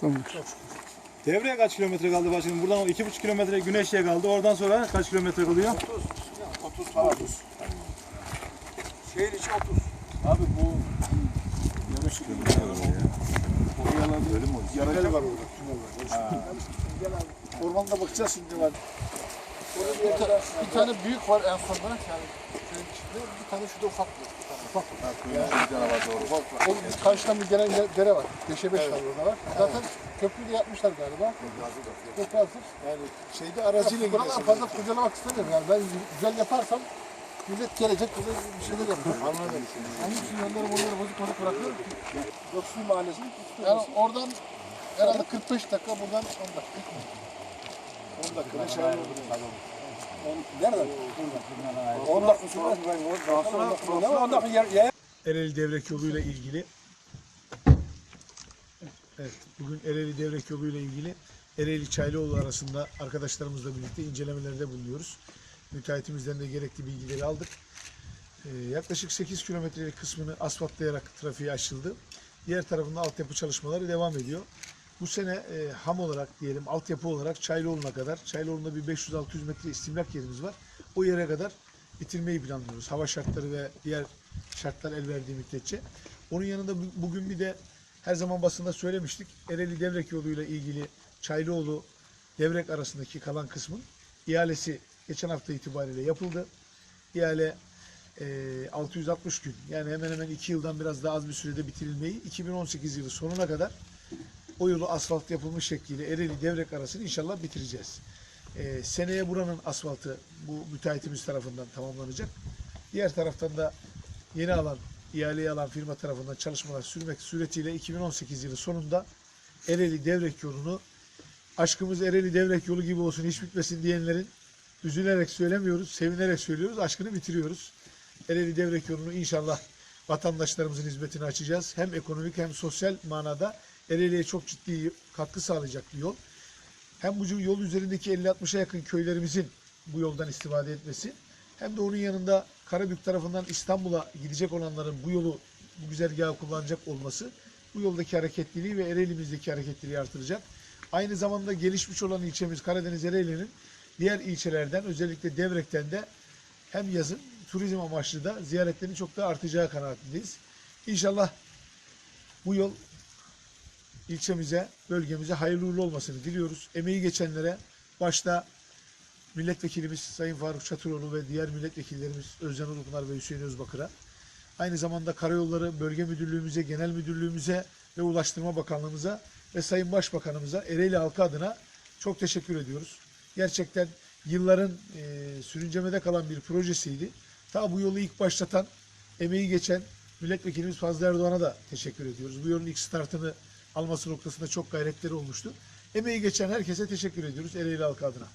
Tamam. Devreye kaç kilometre kaldı başkanım? Buradan 2,5 kilometre Güneşli'ye kaldı. Oradan sonra kaç kilometre kalıyor? 30 falan. Şehir içi 30. Abi bu Yaracı var orada. Gel abi. Ormanda bakacağız şimdi var. Orada bir, ta- bir tane büyük var en sonda. Yani. Bir tane şurada ufak bir. bir tane. Ufak. Ha, köyün içinde var doğru. Ufak var. Oğlum karşıdan bir gelen dere var. Beşe beş var orada var. Zaten köprüyü de yapmışlar galiba. Köprü hazır. Yani şeyde aracıyla Buralar fazla kurcalamak istemiyorum. Yani ben güzel yaparsam millet gelecek bize bir şeyler yapıyor. Anladım. Onun için yolları onları bozuk bozuk bırakıyorum ki. Yoksul mahallesini Yani oradan herhalde 45 dakika buradan 10 dakika. 10 dakikada şey olur. Nereden? 10 dakika sürmez mi? Ben 10 dakika. Ne 10 dakika yer. Ereğli Devrek yoluyla ilgili Evet, bugün Ereğli Devrek yoluyla ilgili Ereğli Çaylıoğlu arasında arkadaşlarımızla birlikte incelemelerde bulunuyoruz. Müteahhitimizden de gerekli bilgileri aldık. Ee, yaklaşık 8 kilometrelik kısmını asfaltlayarak trafiğe açıldı. Diğer tarafında altyapı çalışmaları devam ediyor. Bu sene e, ham olarak diyelim altyapı olarak Çaylıoğlu'na kadar, Çaylıoğlu'nda bir 500-600 metre istimlak yerimiz var. O yere kadar bitirmeyi planlıyoruz. Hava şartları ve diğer şartlar el verdiği müddetçe. Onun yanında bu- bugün bir de her zaman basında söylemiştik. Ereğli Devrek yoluyla ilgili Çaylıoğlu Devrek arasındaki kalan kısmın ihalesi geçen hafta itibariyle yapıldı. İhale e, 660 gün yani hemen hemen 2 yıldan biraz daha az bir sürede bitirilmeyi 2018 yılı sonuna kadar o yolu asfalt yapılmış şekliyle Ereğli Devrek arasını inşallah bitireceğiz. E, seneye buranın asfaltı bu müteahhitimiz tarafından tamamlanacak. Diğer taraftan da yeni alan, ihaleyi alan firma tarafından çalışmalar sürmek suretiyle 2018 yılı sonunda Ereğli Devrek yolunu aşkımız Ereğli Devrek yolu gibi olsun hiç bitmesin diyenlerin üzülerek söylemiyoruz, sevinerek söylüyoruz, aşkını bitiriyoruz. Ereğli Devrek yolunu inşallah vatandaşlarımızın hizmetine açacağız. Hem ekonomik hem sosyal manada Ereğli'ye çok ciddi katkı sağlayacak bir yol. Hem bu yol üzerindeki 50-60'a yakın köylerimizin bu yoldan istifade etmesi hem de onun yanında Karabük tarafından İstanbul'a gidecek olanların bu yolu bu güzergahı kullanacak olması bu yoldaki hareketliliği ve Ereğli'mizdeki hareketliliği artıracak. Aynı zamanda gelişmiş olan ilçemiz Karadeniz Ereğli'nin diğer ilçelerden özellikle Devrek'ten de hem yazın turizm amaçlı da ziyaretlerin çok daha artacağı kanaatindeyiz. İnşallah bu yol ilçemize, bölgemize hayırlı uğurlu olmasını diliyoruz. Emeği geçenlere başta milletvekilimiz Sayın Faruk Çatıroğlu ve diğer milletvekillerimiz Özcan Ulupınar ve Hüseyin Özbakır'a aynı zamanda Karayolları Bölge Müdürlüğümüze, Genel Müdürlüğümüze ve Ulaştırma Bakanlığımıza ve Sayın Başbakanımıza Ereğli halkı adına çok teşekkür ediyoruz. Gerçekten yılların e, sürüncemede kalan bir projesiydi. Ta bu yolu ilk başlatan, emeği geçen milletvekilimiz Fazlı Erdoğan'a da teşekkür ediyoruz. Bu yolun ilk startını alması noktasında çok gayretleri olmuştu. Emeği geçen herkese teşekkür ediyoruz Ereğli halkı adına.